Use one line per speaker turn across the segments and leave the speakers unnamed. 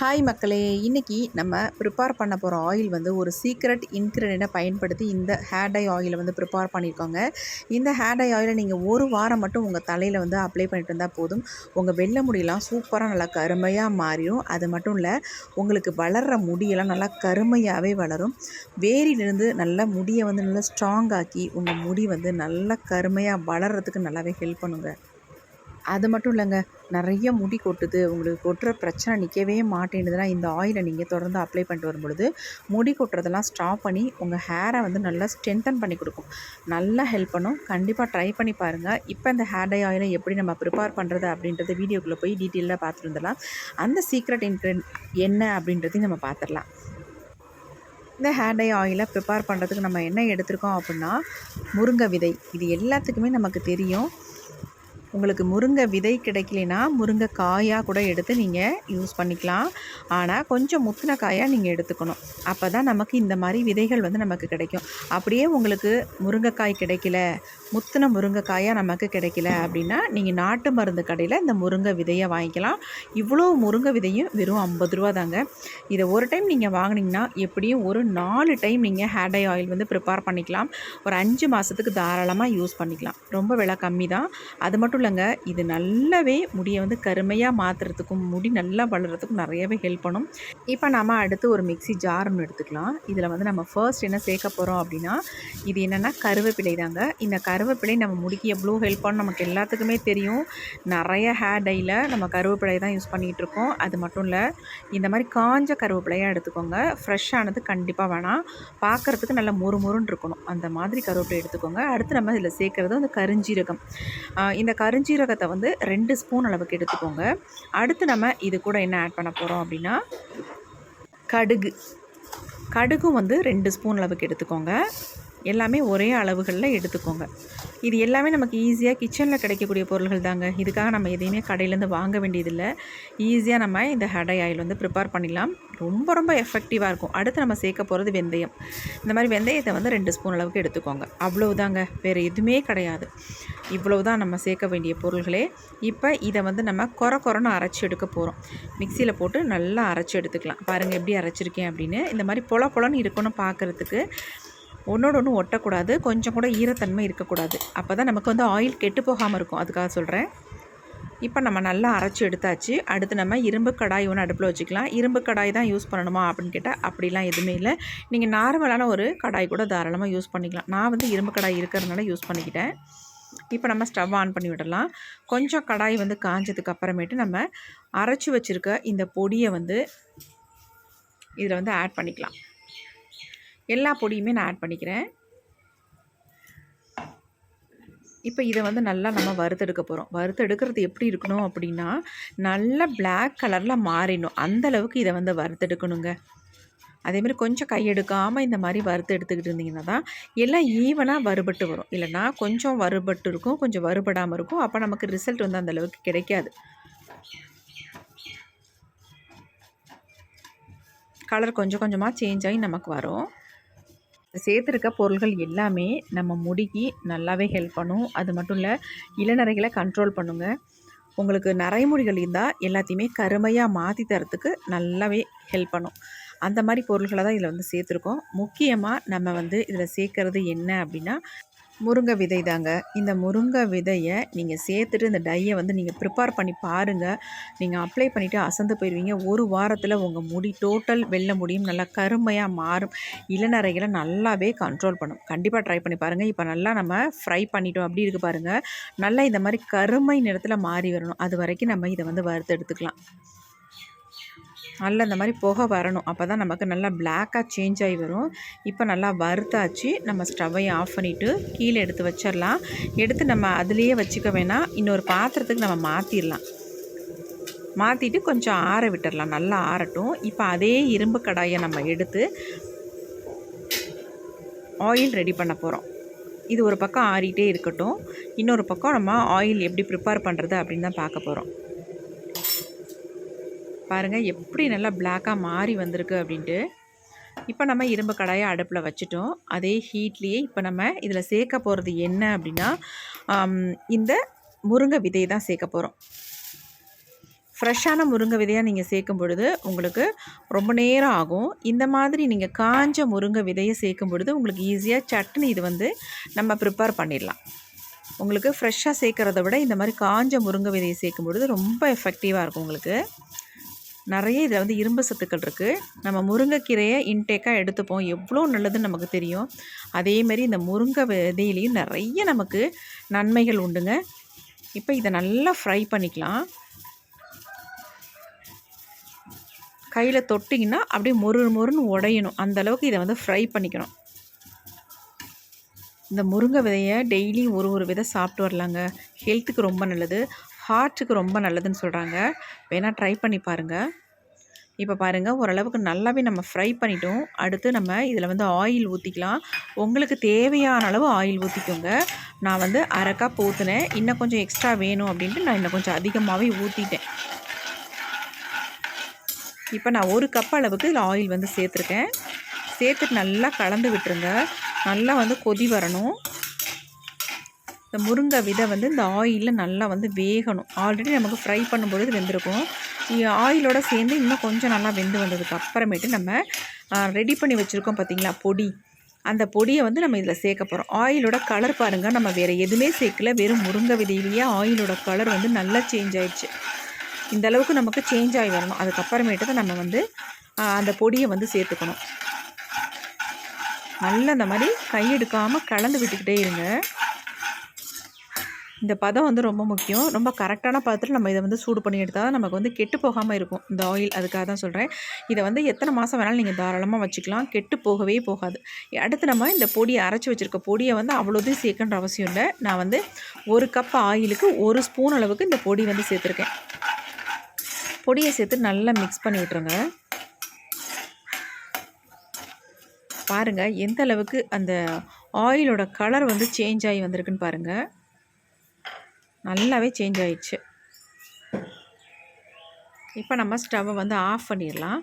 Hi மக்களே இன்றைக்கி நம்ம ப்ரிப்பேர் பண்ண போகிற ஆயில் வந்து ஒரு சீக்ரெட் இன்க்ரீடியண்ட்டை பயன்படுத்தி இந்த ஹேர் டை ஆயிலை வந்து ப்ரிப்பேர் பண்ணியிருக்கோங்க. இந்த ஹேர் டை ஆயிலை நீங்கள் ஒரு வாரம் மட்டும் உங்கள் தலையில் வந்து அப்ளை பண்ணிட்டு இருந்தால் போதும். உங்கள் வெள்ளை முடியெல்லாம் சூப்பராக நல்லா கருமையாக மாறிடும் அது மட்டும் இல்லை உங்களுக்கு வளர்கிற முடியெல்லாம் நல்லா கருமையாகவே வளரும். வேரிலிருந்து நல்லா முடியை வந்து நல்லா ஸ்ட்ராங் ஆக்கி உங்கள் முடி வந்து நல்லா கருமையாக வளர்கிறதுக்கு நல்லாவே ஹெல்ப் பண்ணுங்கள் அது மட்டும் இல்லைங்க நிறைய முடி கொட்டுது. உங்களுக்கு கொட்டுற பிரச்சனை நிற்கவே மாட்டேங்குதுன்னா இந்த ஆயிலை நீங்கள் தொடர்ந்து அப்ளை பண்ணிட்டு வரும்பொழுது முடி கொட்டுறதெல்லாம் ஸ்டாப் பண்ணி உங்கள் ஹேரை வந்து நல்லா ஸ்ட்ரென்தன் பண்ணி கொடுக்கும். நல்லா ஹெல்ப் பண்ணும். கண்டிப்பாக ட்ரை பண்ணி பாருங்கள் இப்போ இந்த ஹேர் டை ஆயிலை எப்படி நம்ம ப்ரிப்பேர் பண்ணுறது அப்படின்றது வீடியோக்குள்ளே போய் டீட்டெயிலாக பார்த்துருந்துடலாம் அந்த சீக்ரெட் இன்க்ரெண்ட் என்ன அப்படின்றதையும் நம்ம பார்த்துடலாம். இந்த ஹேர் டை ஆயிலை ப்ரிப்பேர் பண்ணுறதுக்கு நம்ம என்ன எடுத்திருக்கோம் அப்படின்னா முருங்கை விதை. இது எல்லாத்துக்குமே நமக்கு தெரியும். உங்களுக்கு முருங்கை விதை கிடைக்கலனா முருங்கை காயாக கூட எடுத்து நீங்கள் யூஸ் பண்ணிக்கலாம். ஆனால் கொஞ்சம் முத்தின காயாக நீங்கள் எடுத்துக்கணும். அப்போ தான் நமக்கு இந்த மாதிரி விதைகள் வந்து நமக்கு கிடைக்கும். அப்படியே உங்களுக்கு முருங்கைக்காய் கிடைக்கல முத்தின முருங்கைக்காயாக நமக்கு கிடைக்கல அப்படின்னா நீங்கள் நாட்டு மருந்து கடையில் இந்த முருங்கை விதையை வாங்கிக்கலாம். இவ்வளோ முருங்கை விதையும் வெறும் ஐம்பது ரூபா தாங்க. இதை ஒரு டைம் நீங்கள் வாங்கினீங்கன்னா எப்படியும் ஒரு நாலு டைம் நீங்கள் ஹேர் டை ஆயில் வந்து ப்ரிப்பேர் பண்ணிக்கலாம். ஒரு அஞ்சு மாதத்துக்கு தாராளமாக யூஸ் பண்ணிக்கலாம். ரொம்ப விலை கம்மி தான். அது மட்டும் இல்லைங்க இது நல்லாவே முடியை வந்து கருமையாக மாற்றுறதுக்கும் முடி நல்லா வளர்கிறதுக்கும் நிறையவே ஹெல்ப் பண்ணும். இப்போ நம்ம அடுத்து ஒரு மிக்சி ஜார் ஒன்று எடுத்துக்கலாம். இதில் வந்து நம்ம ஃபர்ஸ்ட் என்ன சேர்க்க போகிறோம் அப்படின்னா இது என்னென்னா கருவேப்பிலை தாங்க. இந்த கரு கருவேப்பிலை நம்ம முடிக்கு எவ்வளோ ஹெல்ப்பானு நமக்கு எல்லாத்துக்குமே தெரியும். நிறைய ஹேர் டையில் நம்ம கருவேப்பிலை தான் யூஸ் பண்ணிகிட்டு இருக்கோம். அது மட்டும் இல்லை இந்த மாதிரி காஞ்ச கருவேப்பிலையாக எடுத்துக்கோங்க. ஃப்ரெஷ்ஷானது கண்டிப்பாக வேணாம். பார்க்குறதுக்கு நல்லா மொறு மொறுன்னு இருக்கணும். அந்த மாதிரி கருவேப்பிலை எடுத்துக்கோங்க. அடுத்து நம்ம இதில் சேர்க்குறது வந்து கருஞ்சீரகம். இந்த கருஞ்சீரகத்தை வந்து ரெண்டு ஸ்பூன் அளவுக்கு எடுத்துக்கோங்க. அடுத்து நம்ம இது கூட என்ன ஆட் பண்ண போகிறோம் அப்படின்னா கடுகு. கடுகும் வந்து ரெண்டு ஸ்பூன் அளவுக்கு எடுத்துக்கோங்க. எல்லாமே ஒரே அளவுகளில் எடுத்துக்கோங்க. இது எல்லாமே நமக்கு ஈஸியாக கிச்சனில் கிடைக்கக்கூடிய பொருள்கள் தாங்க. இதுக்காக நம்ம எதையுமே கடையிலேருந்து வாங்க வேண்டியதில்லை. ஈஸியாக நம்ம இந்த ஹடை ஆயில் வந்து ப்ரிப்பேர் பண்ணிடலாம். ரொம்ப ரொம்ப எஃபெக்டிவாக இருக்கும். அடுத்து நம்ம சேர்க்க போகிறது வெந்தயம். இந்த மாதிரி வெந்தயத்தை வந்து ரெண்டு ஸ்பூன் அளவுக்கு எடுத்துக்கோங்க. அவ்வளவுதாங்க. வேறு எதுவுமே கிடையாது. இவ்வளவு தான் நம்ம சேர்க்க வேண்டிய பொருள்களே. இப்போ இதை வந்து நம்ம குறை குறைன்னு அரைச்சி எடுக்க போகிறோம் மிக்சியில் போட்டு நல்லா அரைச்சி எடுத்துக்கலாம். பாருங்கள் எப்படி அரைச்சிருக்கேன் அப்படின்னு. இந்த மாதிரி பொல பொலன்னு இருக்கணும் பார்க்குறதுக்கு ஒன்றோட ஒன்று ஒட்டக்கூடாது கொஞ்சம் கூட ஈரத்தன்மை இருக்கக்கூடாது. அப்போ தான் நமக்கு வந்து ஆயில் கெட்டு போகாமல் இருக்கும். அதுக்காக சொல்கிறேன் இப்போ நம்ம நல்லா அரைச்சி எடுத்தாச்சு. அடுத்து நம்ம இரும்பு கடாய் ஒன்று அடுப்பில் வச்சுக்கலாம். இரும்பு கடாய் தான் யூஸ் பண்ணணுமா அப்படின்னு கேட்டால் அப்படிலாம் எதுவுமே இல்லை. நீங்கள் நார்மலான ஒரு கடாய் கூட தாராளமாக யூஸ் பண்ணிக்கலாம். நான் வந்து இரும்பு கடாய் இருக்கிறதுனால யூஸ் பண்ணிக்கிட்டேன். இப்போ நம்ம ஸ்டவ் ஆன் பண்ணி விடலாம். கொஞ்சம் கடாய் வந்து காஞ்சதுக்கு அப்புறமேட்டு நம்ம அரைச்சி வச்சுருக்க இந்த பொடியை வந்து இதில் வந்து ஆட் பண்ணிக்கலாம். எல்லா பொடியுமே நான் ஆட் பண்ணிக்கிறேன். இப்போ இதை வந்து நல்லா நம்ம வறுத்தெடுக்க போகிறோம் வறுத்தெடுக்கிறது எப்படி இருக்கணும் அப்படின்னா நல்லா பிளாக் கலரில் மாறிடணும். அந்தளவுக்கு இதை வந்து வறுத்தெடுக்கணுங்க. அதேமாதிரி கொஞ்சம் கையெடுக்காமல் இந்த மாதிரி வறுத்து எடுத்துக்கிட்டு இருந்தீங்கன்னா தான் எல்லாம் ஈவனாக வறுபட்டு வரும். இல்லைனா கொஞ்சம் வறுபட்டு இருக்கும் கொஞ்சம் வறுபடாமல் இருக்கும். அப்போ நமக்கு ரிசல்ட் வந்து அந்தளவுக்கு கிடைக்காது. கலர் கொஞ்சம் கொஞ்சமாக சேஞ்ச் ஆகி நமக்கு வரும். சேர்த்துருக்க பொருள்கள் எல்லாமே நம்ம முடிக்கு நல்லாவே ஹெல்ப் பண்ணும். அது மட்டும் இல்லை இளநரைகளை கண்ட்ரோல் பண்ணுங்க. உங்களுக்கு நரைமுடிகள் இருந்தால் எல்லாத்தையுமே கருமையாக மாற்றி தரத்துக்கு நல்லாவே ஹெல்ப் பண்ணும். அந்த மாதிரி பொருள்களை தான் இதில் வந்து சேர்த்துருக்கோம். முக்கியமாக நம்ம வந்து இதில் சேர்க்குறது என்ன அப்படின்னா முருங்கை விதை தாங்க இந்த முருங்கை விதையை நீங்கள் சேர்த்துட்டு இந்த டையை வந்து நீங்கள் ப்ரிப்பேர் பண்ணி பாருங்கள் நீங்கள் அப்ளை பண்ணிவிட்டு அசந்து போயிடுவீங்க ஒரு வாரத்தில் உங்கள் முடி டோட்டல் வெள்ள முடியும். நல்லா கருமையாக மாறும். இளநரைகளை நல்லாவே கண்ட்ரோல் பண்ணும். கண்டிப்பாக ட்ரை பண்ணி பாருங்கள் இப்போ நல்லா நம்ம ஃப்ரை பண்ணிட்டோம். அப்படி இருக்குது பாருங்கள் நல்லா இந்த மாதிரி கருமை நிறத்தில் மாறி வரணும். அது வரைக்கும் நம்ம இதை வந்து வறுத்து எடுத்துக்கலாம். நல்லா இந்த மாதிரி புகை வரணும். அப்போ தான் நமக்கு நல்லா பிளாக்காக சேஞ்ச் ஆகி வரும். இப்போ நல்லா வறுத்தாச்சு. நம்ம ஸ்டவ்வையை ஆஃப் பண்ணிவிட்டு கீழே எடுத்து வச்சிடலாம் எடுத்து நம்ம அதுலேயே வச்சுக்க வேணாம் இன்னொரு பாத்திரத்துக்கு நம்ம மாற்றிடலாம் மாற்றிட்டு கொஞ்சம் ஆற விட்டுடலாம் நல்லா ஆறட்டும். இப்போ அதே இரும்பு கடாயை நம்ம எடுத்து ஆயில் ரெடி பண்ண போகிறோம் இது ஒரு பக்கம் ஆறிட்டே இருக்கட்டும். இன்னொரு பக்கம் நம்ம ஆயில் எப்படி ப்ரிப்பேர் பண்ணுறது அப்படின்னு தான் பார்க்க போகிறோம் பாருங்கள் எப்படி நல்லா பிளாக்காக மாறி வந்திருக்கு அப்படின்ட்டு. இப்போ நம்ம இரும்பு கடாயை அடுப்பில் வச்சுட்டோம். அதே ஹீட்லேயே இப்போ நம்ம இதில் சேர்க்க போகிறது என்ன அப்படின்னா இந்த முருங்கை விதையை தான் சேர்க்க போகிறோம் ஃப்ரெஷ்ஷான முருங்கை விதையாக நீங்கள் சேர்க்கும் பொழுது உங்களுக்கு ரொம்ப நேரம் ஆகும். இந்த மாதிரி நீங்கள் காஞ்ச முருங்கை விதையை சேர்க்கும் பொழுது உங்களுக்கு ஈஸியாக சட்னி இது வந்து நம்ம ப்ரிப்பேர் பண்ணிடலாம். உங்களுக்கு ஃப்ரெஷ்ஷாக சேர்க்குறத விட இந்த மாதிரி காஞ்ச முருங்கை விதையை சேர்க்கும் பொழுது ரொம்ப எஃபெக்டிவாக இருக்கும் உங்களுக்கு. நிறைய இதில் வந்து இரும்பு சத்துக்கள் இருக்குது நம்ம முருங்கைக்கீரையை இன்டேக்காக எடுத்துப்போம். எவ்வளோ நல்லதுன்னு நமக்கு தெரியும். அதேமாரி இந்த முருங்கை விதையிலையும் நிறைய நமக்கு நன்மைகள் உண்டுங்க. இப்போ இதை நல்லா ஃப்ரை பண்ணிக்கலாம். கையில் தொட்டிங்கன்னா அப்படியே மொறு மொறுன்னு உடையணும். அந்தளவுக்கு இதை வந்து ஃப்ரை பண்ணிக்கணும். இந்த முருங்கை விதையை டெய்லி ஒரு ஒரு விதை சாப்பிட்டு வரலாங்க. ஹெல்த்துக்கு ரொம்ப நல்லது. ஹார்ட்டுக்கு ரொம்ப நல்லதுன்னு சொல்கிறாங்க வேணால் ட்ரை பண்ணி பாருங்கள் இப்போ பாருங்கள் ஓரளவுக்கு நல்லாவே நம்ம ஃப்ரை பண்ணிட்டோம். அடுத்து நம்ம இதில் வந்து ஆயில் ஊற்றிக்கலாம் உங்களுக்கு தேவையான அளவு ஆயில் ஊற்றிக்கோங்க நான் வந்து அரை கப் ஊற்றுனேன் இன்னும் கொஞ்சம் எக்ஸ்ட்ரா வேணும் அப்படின்ட்டு நான் இன்னும் கொஞ்சம் அதிகமாகவே ஊற்றிட்டேன் இப்போ நான் ஒரு கப் அளவுக்கு இதில் ஆயில் வந்து சேர்த்துருக்கேன். சேர்த்துட்டு நல்லா கலந்து விட்டுருங்க. நல்லா வந்து கொதி வரணும். இந்த முருங்கை விதை வந்து இந்த ஆயிலில் நல்லா வந்து வேகணும். ஆல்ரெடி நமக்கு ஃப்ரை பண்ணும்பொழுது வெந்திருக்கும். ஆயிலோட சேர்ந்து இன்னும் கொஞ்சம் நல்லா வெந்து வந்ததுக்கு அப்புறமேட்டு நம்ம ரெடி பண்ணி வச்சுருக்கோம் பார்த்திங்களா பொடி. அந்த பொடியை வந்து நம்ம இதில் சேர்க்க போகிறோம் ஆயிலோட கலர் பாருங்கள் நம்ம வேறு எதுவுமே சேர்க்கல. வெறும் முருங்கை விதையிலேயே ஆயிலோட கலர் வந்து நல்லா சேஞ்ச் ஆயிடுச்சு. இந்த அளவுக்கு நமக்கு சேஞ்ச் ஆகி வரணும். அதுக்கப்புறமேட்டு தான் நம்ம வந்து அந்த பொடியை வந்து சேர்த்துக்கணும். நல்லா அந்த மாதிரி கையெடுக்காமல் கலந்து விட்டுக்கிட்டே இருங்க. இந்த பதம் வந்து ரொம்ப முக்கியம். ரொம்ப கரெக்டான பதத்தில் நம்ம இதை வந்து சூடு பண்ணி எடுத்தால் தான் நமக்கு வந்து கெட்டு போகாமல் இருக்கும். இந்த ஆயில் அதுக்காக தான் சொல்கிறேன் இதை வந்து எத்தனை மாதம் வேணாலும் நீங்கள் தாராளமாக வச்சுக்கலாம். கெட்டு போகவே போகாது. அடுத்து நம்ம இந்த பொடியை அரைச்சி வச்சுருக்க பொடியை வந்து அவ்வளோதையும் சேர்க்கன்ற அவசியம் இல்லை. நான் வந்து ஒரு கப் ஆயிலுக்கு ஒரு ஸ்பூன் அளவுக்கு இந்த பொடி வந்து சேர்த்துருக்கேன். பொடியை சேர்த்து நல்லா மிக்ஸ் பண்ணி விட்ருங்க பாருங்கள் எந்த அளவுக்கு அந்த ஆயிலோட கலர் வந்து சேஞ்ச் ஆகி வந்திருக்குன்னு பாருங்கள் நல்லாவே சேஞ்ச் ஆயிடுச்சு. இப்போ நம்ம ஸ்டவ்வை வந்து ஆஃப் பண்ணிடலாம்.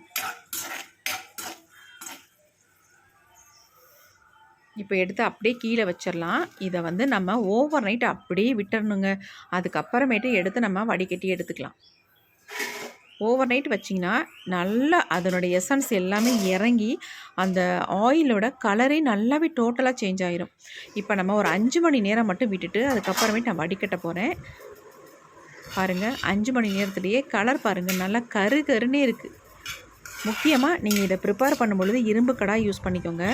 இப்போ எடுத்து அப்படியே கீழே வச்சிடலாம். இதை வந்து நம்ம ஓவர் நைட் அப்படியே விட்டுறணுங்க. அதுக்கப்புறமேட்டு எடுத்து நம்ம வடிகட்டி எடுத்துக்கலாம். ஓவர் நைட் வச்சிங்கன்னா நல்லா அதனுடைய எசன்ஸ் எல்லாமே இறங்கி அந்த ஆயிலோட கலரே நல்லாவே டோட்டலாக சேஞ்ச் ஆகிரும் இப்போ நம்ம ஒரு அஞ்சு மணி நேரம் மட்டும் விட்டுட்டு அதுக்கப்புறமேட்டு நான் வடிகட்ட போகிறேன் பாருங்கள் அஞ்சு மணி நேரத்துலேயே கலர் பாருங்கள் நல்லா கரு கருன்னே இருக்குது முக்கியமாக நீங்கள் இதை ப்ரிப்பேர் பண்ணும்பொழுது இரும்பு கடாய் யூஸ் பண்ணிக்கோங்க.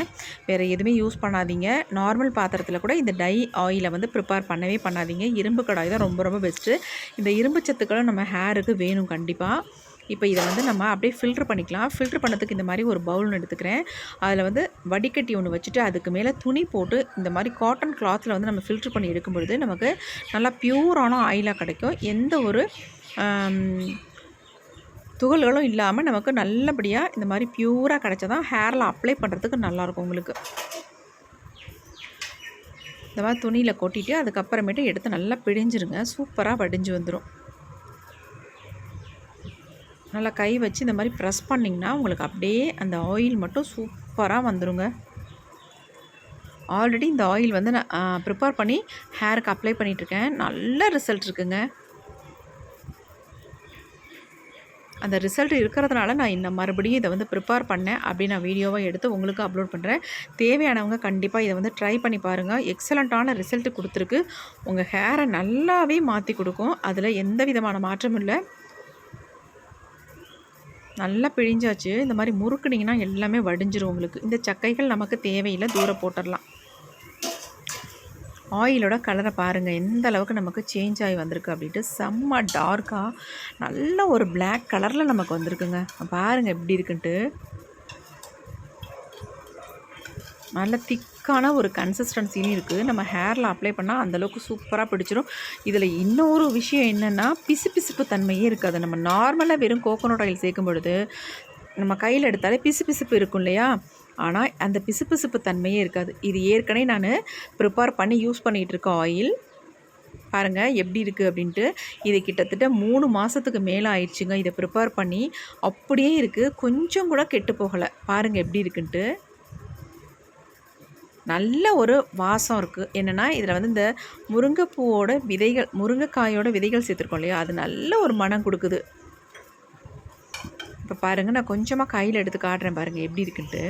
வேறு எதுவுமே யூஸ் பண்ணாதீங்க. நார்மல் பாத்திரத்தில் கூட இந்த டை ஆயிலை வந்து ப்ரிப்பேர் பண்ணவே பண்ணாதீங்க. இரும்பு கடாய் தான் ரொம்ப ரொம்ப பெஸ்ட்டு இந்த இரும்பு சத்துக்களும் நம்ம ஹேருக்கு வேணும் கண்டிப்பாக இப்போ இதை வந்து நம்ம அப்படியே ஃபில்ட்ரு பண்ணிக்கலாம். ஃபில்ட்ரு பண்ணதுக்கு இந்த மாதிரி ஒரு பவுல் எடுத்துக்கிறேன். அதில் வந்து வடிகட்டி ஒன்று வச்சுட்டு அதுக்கு மேலே துணி போட்டு இந்த மாதிரி காட்டன் கிளாத்தில் வந்து நம்ம ஃபில்ட்ரு பண்ணி எடுக்கும் பொழுது நமக்கு நல்லா ப்யூரான ஆயிலாக கிடைக்கும். எந்த ஒரு துகள்களும் இல்லாமல் நமக்கு நல்லபடியாக இந்த மாதிரி பியூராக கிடச்சா தான் ஹேரில் அப்ளை பண்ணுறதுக்கு நல்லாயிருக்கும் உங்களுக்கு. இந்த மாதிரி துணியில் கொட்டிட்டு அதுக்கப்புறமேட்டு எடுத்து நல்லா பிடிஞ்சிருங்க சூப்பராக வடிஞ்சு வந்துடும் நல்லா கை வச்சு இந்த மாதிரி ப்ரெஸ் பண்ணிங்கன்னா உங்களுக்கு அப்படியே அந்த ஆயில் மட்டும் சூப்பராக வந்துடுங்க ஆல்ரெடி இந்த ஆயில் வந்து நான் ப்ரிப்பேர் பண்ணி ஹேருக்கு அப்ளை பண்ணிகிட்ருக்கேன் நல்ல ரிசல்ட் இருக்குங்க. அந்த ரிசல்ட் இருக்கிறதுனால நான் இந்த மறுபடியும் இதை வந்து ப்ரிப்பேர் பண்ணேன் அப்படி நான் வீடியோவாக எடுத்து உங்களுக்கு அப்லோட் பண்ணுறேன் தேவையானவங்க கண்டிப்பாக இதை வந்து ட்ரை பண்ணி பாருங்கள் எக்ஸலண்ட்டான ரிசல்ட் கொடுத்துருக்கு. உங்கள் ஹேரை நல்லாவே மாற்றி கொடுக்கும். அதில் எந்த விதமான மாற்றமும் இல்லை. நல்லா பிழிஞ்சாச்சு. இந்த மாதிரி முறுக்குனிங்கன்னா எல்லாமே வடிஞ்சிரும் உங்களுக்கு. இந்த சக்கைகள் நமக்கு தேவையில்லை. தூரம் போட்டுடலாம். ஆயிலோட கலரை பாருங்கள் எந்த அளவுக்கு நமக்கு சேஞ்ச் ஆகி வந்திருக்கு அப்படின்ட்டு செம்ம டார்க்காக நல்ல ஒரு பிளாக் கலரில் நமக்கு வந்திருக்குங்க. பாருங்கள் எப்படி இருக்குன்ட்டு. நல்ல திக்கான ஒரு கன்சிஸ்டன்சிலையும் இருக்குது நம்ம ஹேரில் அப்ளை பண்ணால் அந்தளவுக்கு சூப்பராக பிடிச்சிரும். இதில் இன்னொரு விஷயம் என்னென்னா பிசு பிசுப்பு தன்மையே இருக்காது. நம்ம நார்மலாக வெறும் கோகோனட் ஆயில் சேர்க்கும் பொழுது நம்ம கையில் எடுத்தாலே பிசு பிசுப்பு இருக்கும் இல்லையா? ஆனால் அந்த பிசுபிசுப்பு தன்மையே இருக்காது. இது ஏற்கனவே நான் ப்ரிப்பேர் பண்ணி யூஸ் பண்ணிகிட்டு இருக்க ஆயில் பாருங்கள் எப்படி இருக்குது அப்படின்ட்டு. இது கிட்டத்தட்ட மூணு மாதத்துக்கு மேலே ஆயிடுச்சுங்க. இதை ப்ரிப்பேர் பண்ணி அப்படியே இருக்குது கொஞ்சம் கூட கெட்டு போகலை. பாருங்கள் எப்படி இருக்குன்ட்டு. நல்ல ஒரு வாசம் இருக்குது என்னென்னா இதில் வந்து இந்த முருங்கைப்பூவோட விதைகள் முருங்கைக்காயோட விதைகள் சேர்த்துருக்கோம் இல்லையா? அது நல்ல ஒரு மனம் கொடுக்குது. இப்போ பாருங்கள் நான் கொஞ்சமாக கையில் எடுத்து காட்டுறேன் பாருங்கள் எப்படி இருக்குன்ட்டு.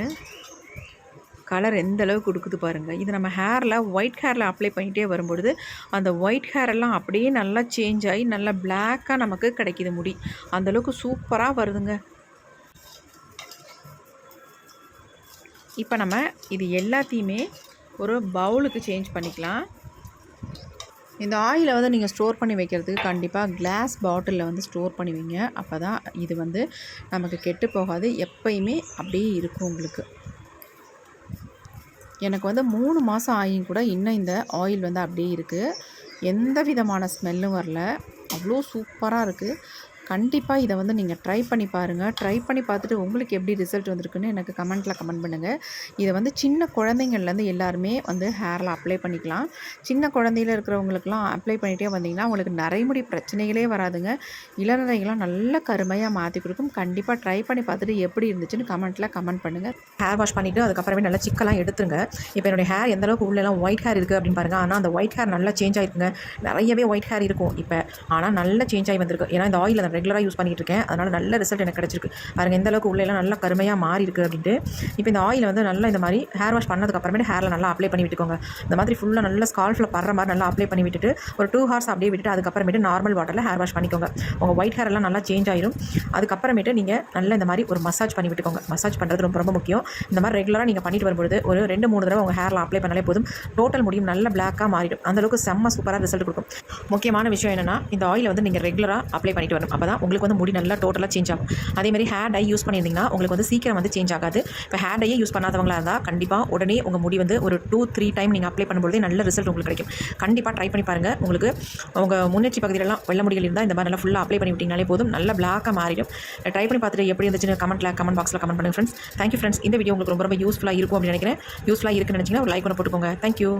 கலர் எந்த அளவுக்கு கொடுக்குது பாருங்கள் இது நம்ம ஹேரில் ஒயிட் ஹேரில் அப்ளை பண்ணிகிட்டே வரும்பொழுது அந்த ஒயிட் ஹேர் எல்லாம் அப்படியே நல்லா சேஞ்ச் ஆகி நல்லா பிளாக்காக நமக்கு கிடைக்கிது முடி. அந்தளவுக்கு சூப்பராக வருதுங்க. இப்போ நம்ம இது எல்லாத்தையுமே ஒரு பவுலுக்கு சேஞ்ச் பண்ணிக்கலாம். இந்த ஆயிலை வந்து நீங்கள் ஸ்டோர் பண்ணி வைக்கிறதுக்கு கண்டிப்பாக கிளாஸ் பாட்டிலில் வந்து ஸ்டோர் பண்ணி வைங்க. அப்போ தான் இது வந்து நமக்கு கெட்டு போகாது. எப்பயுமே அப்படியே இருக்கும் உங்களுக்கு. எனக்கு வந்து மூணு மாதம் ஆகியும் கூட இன்னும் இந்த ஆயில் வந்து அப்படியே இருக்குது எந்த விதமான ஸ்மெல்லும் வரல. அவ்வளோ சூப்பராக இருக்குது கண்டிப்பாக இதை வந்து நீங்கள் ட்ரை பண்ணி பாருங்கள் ட்ரை பண்ணி பார்த்துட்டு உங்களுக்கு எப்படி ரிசல்ட் வந்திருக்குன்னு எனக்கு கமெண்ட்டில் கமெண்ட் பண்ணுங்கள் இதை வந்து சின்ன குழந்தைங்கள்லேருந்து எல்லாருமே வந்து ஹேரில் அப்ளை பண்ணிக்கலாம். சின்ன குழந்தையில இருக்கிறவங்களுக்குலாம் அப்ளை பண்ணிகிட்டே வந்தீங்கன்னா உங்களுக்கு நரைமுடி பிரச்சனைகளே வராதுங்க. இளநரைகளாம் நல்ல கருமையாக மாற்றி கொடுக்கும். கண்டிப்பாக ட்ரை பண்ணி பார்த்துட்டு எப்படி இருந்துச்சுன்னு கமெண்ட்டில் கமெண்ட் பண்ணுங்கள்
ஹேர் வாஷ் பண்ணிவிட்டு அதுக்கப்புறமே நல்லா சிக்கெல்லாம் எடுத்துருங்க. இப்போ என்னுடைய ஹேர் எந்த அளவுக்கு உள்ளெல்லாம் ஒயிட் ஹேர் இருக்குது அப்படின்னு பாருங்கள் ஆனால் அந்த ஒயிட் ஹேர் நல்லா சேஞ்ச் ஆகிருக்குங்க நிறையவே ஒயிட் ஹேர் இருக்கும். இப்போ ஆனால் நல்லா சேஞ்ச் ஆகி வந்திருக்கு. ஏன்னா இந்த ஆயில் அந்த ரெகுலராக யூஸ் பண்ணிகிட்டு இருக்கேன் அதனால் நல்ல ரிசல்ட் எனக்கு கிடச்சிருக்கு. பாருங்கள் எந்த அளவுக்கு உள்ளெல்லாம் நல்லா கருமையாக மாறி இருக்குது அப்படின்ட்டு. இப்போ இந்த ஆயில் வந்து நல்லா இந்த மாதிரி ஹேர் வாஷ் பண்ணதுக்கப்புறமேட்டு ஹேரில் நல்லா அப்ளை பண்ணி விட்டுக்கோங்க. இந்த மாதிரி ஃபுல்லாக நல்லா ஸ்கால்ஃபில் படுற மாதிரி நல்லா அப்ளை பண்ணி விட்டுட்டு ஒரு டூ ஹார்ஸ் அப்படியே விட்டுட்டு அதுக்கப்புறமேட்டு நார்மல் வாட்டரில் ஹேர் வாஷ் பண்ணிக்கோங்க. உங்கள் ஒயிட் ஹேர் எல்லாம் நல்லா சேஞ்ச் ஆயிரும். அதுக்கப்புறமேட்டு நீங்கள் நல்லா இந்த மாதிரி ஒரு மசாஜ் பண்ணி விட்டுக்கோங்க. மசாஜ் பண்ணுறது ரொம்ப ரொம்ப முக்கியம். இந்த மாதிரி ரெகுலராக நீங்கள் பண்ணிட்டு வரும்பொழுது ஒரு ரெண்டு மூணு தடவை உங்கள் ஹேரில் அப்ளை பண்ணாலே போதும். டோட்டல் முடியும் நல்ல பிளாக்காக மாறிடும். அந்தளவுக்கு செம்ம சூப்பராக ரிசல்ட் கொடுக்கும். முக்கியமான விஷயம் என்னன்னா இந்த ஆயிலை வந்து நீங்கள் ரெகுலராக அப்ளை பண்ணிட்டு வரணும். அப்போ அப்போ தான் உங்களுக்கு வந்து முடி நல்லா டோட்டலாக சேஞ்ச் ஆகும். அதே மாதிரி ஹேர் டை யூஸ் பண்ணியிருந்தீங்கன்னா உங்களுக்கு வந்து சீக்கிரம் வந்து சேஞ்ச் ஆகாது. இப்போ ஹேர் டையே யூஸ் பண்ணாதவங்களா இருந்தால் கண்டிப்பாக உடனே உங்கள் முடி வந்து ஒரு டூ த்ரீ டைம் நீங்கள் அப்ளை பண்ணும்போதே நல்ல ரிசல்ட் உங்களுக்கு கிடைக்கும். கண்டிப்பாக ட்ரை பண்ணி பாருங்கள் உங்களுக்கு உங்கள் முன்னேற்றி பகுதியிலலாம் வெள்ள முடிகள் இருந்தால் இந்த மாதிரி நல்லா ஃபுல்லாக அப்ளை பண்ணி விட்டிங்கனாலே போதும். நல்ல பிளாக்காக மாறிடும். ட்ரை பண்ணி பார்த்துட்டு எப்படி இருந்துச்சுன்னு கமெண்ட்டில் கமெண்ட் பாக்ஸில் கமெண்ட் பண்ணுங்கள் ஃப்ரெண்ட்ஸ் தேங்க்யூ ஃப்ரெண்ட்ஸ் இந்த வீடியோ உங்களுக்கு ரொம்ப ரொம்ப யூஸ்ஃபுல்லாக இருக்கும் அப்படின்னு நினைக்கிறேன். யூஸ்ஃபுல்லாக இருக்குன்னு நினச்சிங்கன்னா ஒரு லைக் ஒன்று போட்டுக்கோங்க. தேங்க்யூ